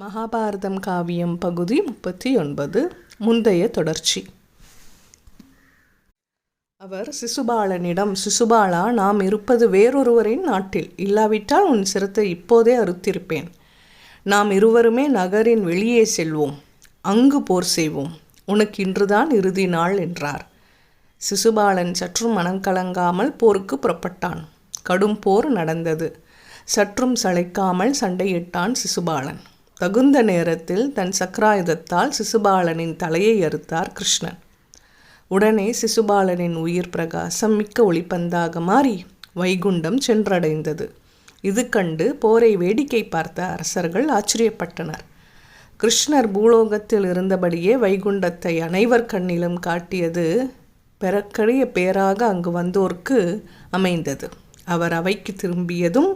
மகாபாரதம் காவியம் பகுதி முப்பத்தி ஒன்பது முந்தைய தொடர்ச்சி. அவர் சிசுபாலனிடம் சிசுபாலா நாம் இருப்பது வேறொருவரின் நாட்டில். இல்லாவிட்டால் உன் சிரத்தை இப்போதே அறுத்திருப்பேன். நாம் இருவருமே நகரின் வெளியே செல்வோம். அங்கு போர் செய்வோம். உனக்கு இன்றுதான் இறுதி நாள் என்றார். சிசுபாலன் சற்றும் மனங்கலங்காமல் போருக்கு புறப்பட்டான். கடும் போர் நடந்தது. சற்றும் சளைக்காமல் சண்டையிட்டான் சிசுபாலன். தகுந்த நேரத்தில் தன் சக்கராயுதத்தால் சிசுபாலனின் தலையை அறுத்தார் கிருஷ்ணன். உடனே சிசுபாலனின் உயிர் பிரகாசம் மிக்க ஒளிப்பந்தாக மாறி வைகுண்டம் சென்றடைந்தது. இது கண்டு போரை வேடிக்கை பார்த்த அரசர்கள் ஆச்சரியப்பட்டனர். கிருஷ்ணர் பூலோகத்தில் இருந்தபடியே வைகுண்டத்தை அனைவர் கண்ணிலும் காட்டியது பெறக்கரிய பேராக அங்கு வந்தோர்க்கு அமைந்தது. அவர் அவைக்கு திரும்பியதும்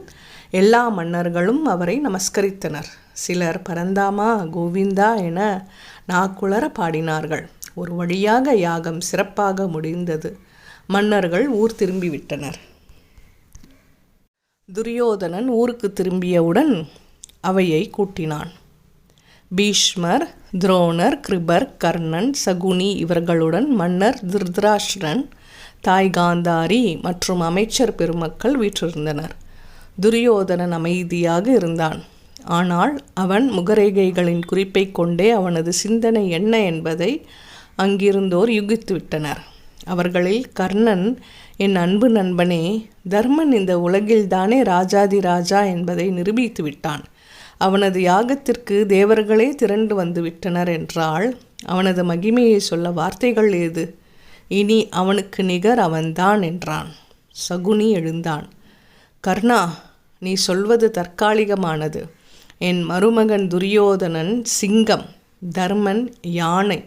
எல்லா மன்னர்களும் அவரை நமஸ்கரித்தனர். சிலர் பரந்தாமா கோவிந்தா என நாக்குளர பாடினார்கள். ஒரு வழியாக யாகம் சிறப்பாக முடிந்தது. மன்னர்கள் ஊர் திரும்பிவிட்டனர். துரியோதனன் ஊருக்கு திரும்பியவுடன் அவையை கூட்டினான். பீஷ்மர் துரோணர் கிருபர் கர்ணன் சகுனி இவர்களுடன் மன்னர் திருதராஷ்டிரன் தாய் காந்தாரி மற்றும் அமைச்சர் பெருமக்கள் வீற்றிருந்தனர். துரியோதனன் அமைதியாக இருந்தான். ஆனால் அவன் முகரேகைகளின் குறிப்பை கொண்டே அவனது சிந்தனை என்ன என்பதை அங்கிருந்தோர் யுகித்துவிட்டனர் அவர்களில் கர்ணன் என் அன்பு நண்பனே தர்மன் இந்த உலகில்தானே ராஜாதி ராஜா என்பதை நிரூபித்து விட்டான். அவனது யாகத்திற்கு தேவர்களே திரண்டு வந்து விட்டனர் என்றால் அவனது மகிமையை சொல்ல வார்த்தைகள் ஏது? இனி அவனுக்கு நிகர் அவன்தான் என்றான். சகுனி எழுந்தான். கர்ணா நீ சொல்வது தற்காலிகமானது. என் மருமகன் துரியோதனன் சிங்கம் தர்மன் யானை.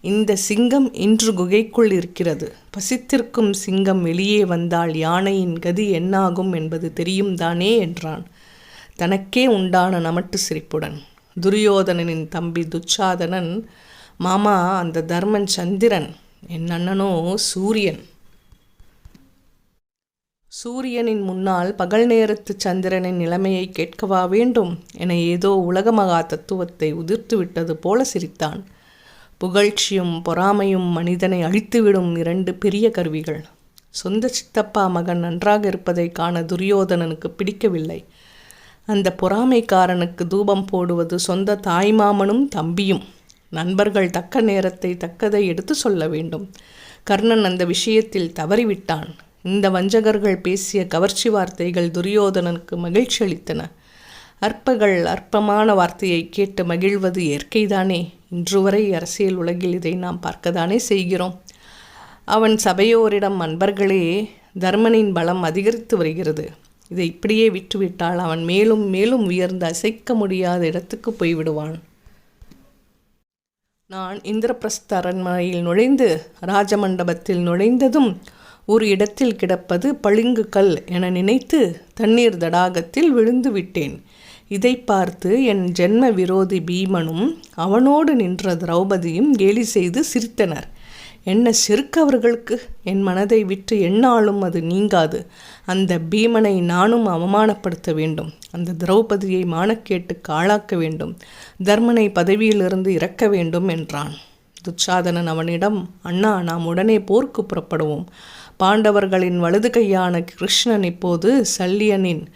இந்த சிங்கம் இன்று குகைக்குள் இருக்கிறது. பசித்திருக்கும் சிங்கம் வெளியே வந்தால் யானையின் கதி என்னாகும் என்பது தெரியும் தானே என்றான். தனக்கே உண்டான நமட்டு சிரிப்புடன். துரியோதனனின் தம்பி துச்சாதனன் மாமா அந்த தர்மன் சந்திரன் என் அண்ணனோ சூரியன். சூரியனின் முன்னால் பகல் நேரத்து சந்திரனின் நிலைமையை கேட்கவா வேண்டும் என ஏதோ உலக மகா தத்துவத்தை உதிர்த்து விட்டது போல சிரித்தான். புகழ்ச்சியும் பொறாமையும் மனிதனை அழித்துவிடும் இரண்டு பெரிய கருவிகள். சொந்த சித்தப்பா மகன் நன்றாக இருப்பதை காண துரியோதனனுக்கு பிடிக்கவில்லை. அந்த பொறாமைக்காரனுக்கு தூபம் போடுவது சொந்த தாய்மாமனும் தம்பியும். நண்பர்கள் தக்க நேரத்தை தக்கதை எடுத்து சொல்ல வேண்டும். கர்ணன் அந்த விஷயத்தில் தவறிவிட்டான். இந்த வஞ்சகர்கள் பேசிய கவர்ச்சி வார்த்தைகள் துரியோதனனுக்கு மகிழ்ச்சி அளித்தன. அற்பகள் அற்பமான வார்த்தையை கேட்டு மகிழ்வது இயற்கைதானே? இன்று வரை அரசியல் உலகில் இதை நாம் பார்க்கத்தானே செய்கிறோம். அவன் சபையோரிடம் அன்பர்களே தர்மனின் பலம் அதிகரித்து வருகிறது. இதை இப்படியே விட்டுவிட்டால் அவன் மேலும் மேலும் உயர்ந்து அசைக்க முடியாத இடத்துக்கு போய்விடுவான். நான் இந்திரபிரஸ்த அரண்மனையில் நுழைந்து ராஜமண்டபத்தில் நுழைந்ததும் ஒரு இடத்தில் கிடப்பது பளிங்கு கல் என நினைத்து தண்ணீர் தடாகத்தில் விழுந்து விட்டேன். இதை பார்த்து என் ஜென்ம விரோதி பீமனும் அவனோடு நின்ற திரௌபதியும் கேலி செய்து சிரித்தனர். என்ன செருக்கு அவர்களுக்கு? என் மனதை விட்டு எண்ணாலும் அது நீங்காது. அந்த பீமனை நானும் அவமானப்படுத்த வேண்டும். அந்த திரௌபதியை மானக்கேட்டுக்கு ஆளாக்க வேண்டும். தர்மனை பதவியிலிருந்து இறக்க வேண்டும் என்றான். துச்சாதனன் அவனிடம் அண்ணா நாம் உடனே போருக்கு புறப்படுவோம். பாண்டவர்களின் வலது கையான கிருஷ்ணன் இப்போது சல்லியனின்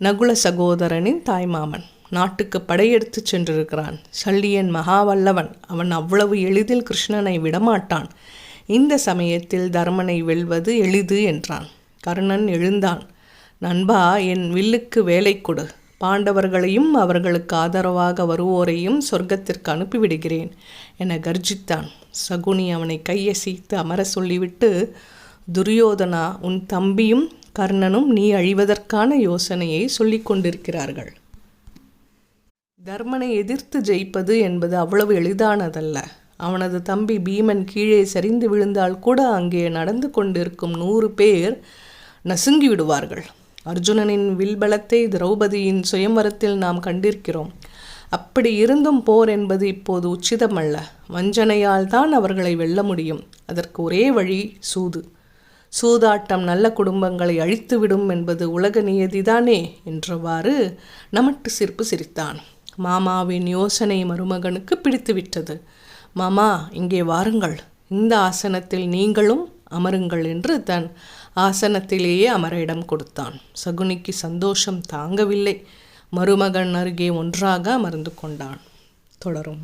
நகுல சகோதரனின் தாய்மாமன். நாட்டுக்கு படையெடுத்து சென்றிருக்கிறான். சல்லியன் மகாவல்லவன். அவன் அவ்வளவு எளிதில் கிருஷ்ணனை விடமாட்டான். இந்த சமயத்தில் தர்மனை வெல்வது எளிது என்றான். கர்ணன் எழுந்தான். நண்பா என் வில்லுக்கு வேலை கொடு. பாண்டவர்களையும் அவர்களுக்கு ஆதரவாக வருவோரையும் சொர்க்கத்திற்கு அனுப்பிவிடுகிறேன் என கர்ஜித்தான். சகுனி அவனை கையசைத்து அமர சொல்லிவிட்டு துரியோதனா உன் தம்பியும் கர்ணனும் நீ அழிவதற்கான யோசனையை சொல்லிக் கொண்டிருக்கிறார்கள். தர்மனை எதிர்த்து ஜெயிப்பது என்பது அவ்வளவு எளிதானதல்ல. அவனது தம்பி பீமன் கீழே சரிந்து விழுந்தால் கூட அங்கே நடந்து கொண்டிருக்கும் நூறு பேர் நசுங்கி விடுவார்கள். அர்ஜுனனின் வில்பலத்தை திரௌபதியின் சுயம்பரத்தில் நாம் கண்டிருக்கிறோம். அப்படி இருந்தும் போர் என்பது இப்போது உச்சிதமல்ல. வஞ்சனையால் தான் அவர்களை வெல்ல முடியும். அதற்கு ஒரே வழி சூது. சூதாட்டம் நல்ல குடும்பங்களை அழித்துவிடும் என்பது உலக நியதிதானே என்றவாறு நமட்டு சிரிப்பு சிரித்தான். மாமாவின் யோசனை மருமகனுக்கு பிடித்துவிட்டது. மாமா இங்கே வாருங்கள். இந்த ஆசனத்தில் நீங்களும் அமருங்கள் என்று தன் ஆசனத்திலேயே அமர இடம் கொடுத்தான். சகுனிக்கு சந்தோஷம் தாங்கவில்லை. மருமகன் அருகே ஒன்றாக அமர்ந்து கொண்டான். தொடரும்.